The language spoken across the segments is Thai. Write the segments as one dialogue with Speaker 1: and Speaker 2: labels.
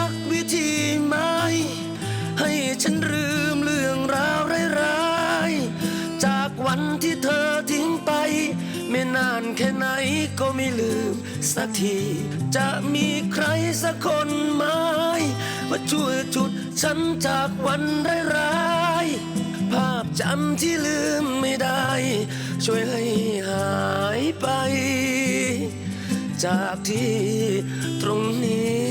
Speaker 1: ัก ฉันลืมเรื่องราวร้ายๆ จากวันที่เธอทิ้งไป ไม่นานแค่ไหนก็ไม่ลืมสักที จะมีใครสักคนไหมมาช่วยจุดฉันจากวันร้ายๆ ภาพจำที่ลืมไม่ได้ ช่วยให้หายไป จากที่ตรงนี้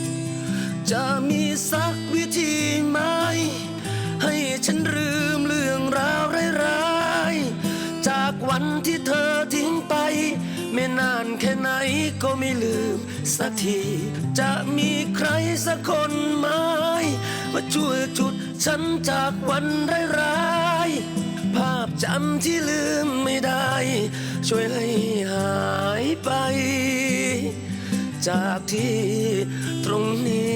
Speaker 1: จะมีสักวิธีไหม ให้ฉันลืมเรื่องราวร้ายๆ จากวันที่เธอทิ้งไป ไม่นานแค่ไหนก็ไม่ลืมสักที จะมีใครสักคนไหมมาช่วยจุดฉันจากวันร้ายๆ ภาพจำที่ลืมไม่ได้ ช่วยให้หายไป จากที่ตรงนี้